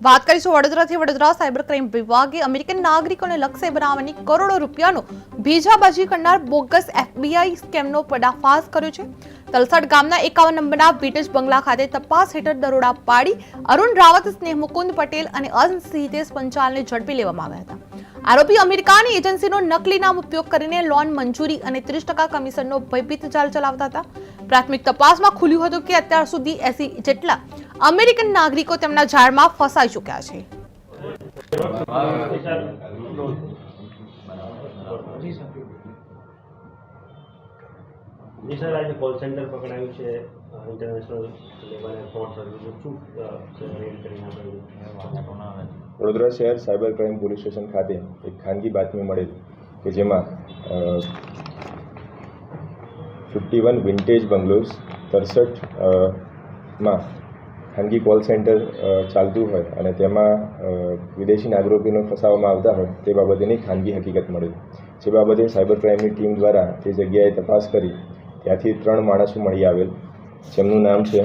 વાત કરીશું વડોદરાથી. વડોદરા સાયબર ક્રાઇમ વિભાગે અમેરિકન નાગરિકોને લક્ષ્ય બનાવવાની કરોડો રૂપિયાનો ભેજાબાજી કરનાર બોગસ એફબીઆઈ સ્કેમનો પર્દાફાશ કર્યો છે. તલસાડ ગામના એકાવન નંબરના વિટેજ બંગલા ખાતે તપાસ હેઠળ દરોડા પાડી અરુણ રાવત સ્નેહ મુકુંદ પટેલ અને અંશહિતેશ પંચાલને ઝડપી લેવામાં આવ્યા હતા. આરોપી અમેરિકાની એજન્સીનો નકલી નામ ઉપયોગ કરીને લોન મંજૂરી અને ત્રીસ ટકા કમિશનનો ભયભીત ચાલ ચલાવતા હતા. પ્રાથમિક તપાસમાં ખુલ્યું હતું કે અત્યાર સુધી એસી જેટલા અમેરિકન નાગરિકો તેમના જાળમાં ફસાઈ ચૂક્યા છે. જી સર. આજે કોલ સેન્ટર પકડાયું છે. ઇન્ટરનેશનલ લેવલે ફ્રોડ સર્વિસ શું કરીને આપણે વડોદરા શહેર સાયબર ક્રાઇમ પોલીસ સ્ટેશન ખાતે એક ખાનગી બાતમી મળેલ કે જેમાં ફિફ્ટી વન વિન્ટેજ બંગલોઝ, તરસઠમાં ખાનગી કોલ સેન્ટર ચાલતું હોય અને તેમાં વિદેશી નાગરિકોને ફસાવવામાં આવતા હોય તે બાબતેની ખાનગી હકીકત મળેલ. જે બાબતે સાયબર ક્રાઇમની ટીમ દ્વારા તે જગ્યાએ તપાસ કરી ત્યાંથી ત્રણ માણસો મળી આવેલ. જેમનું નામ છે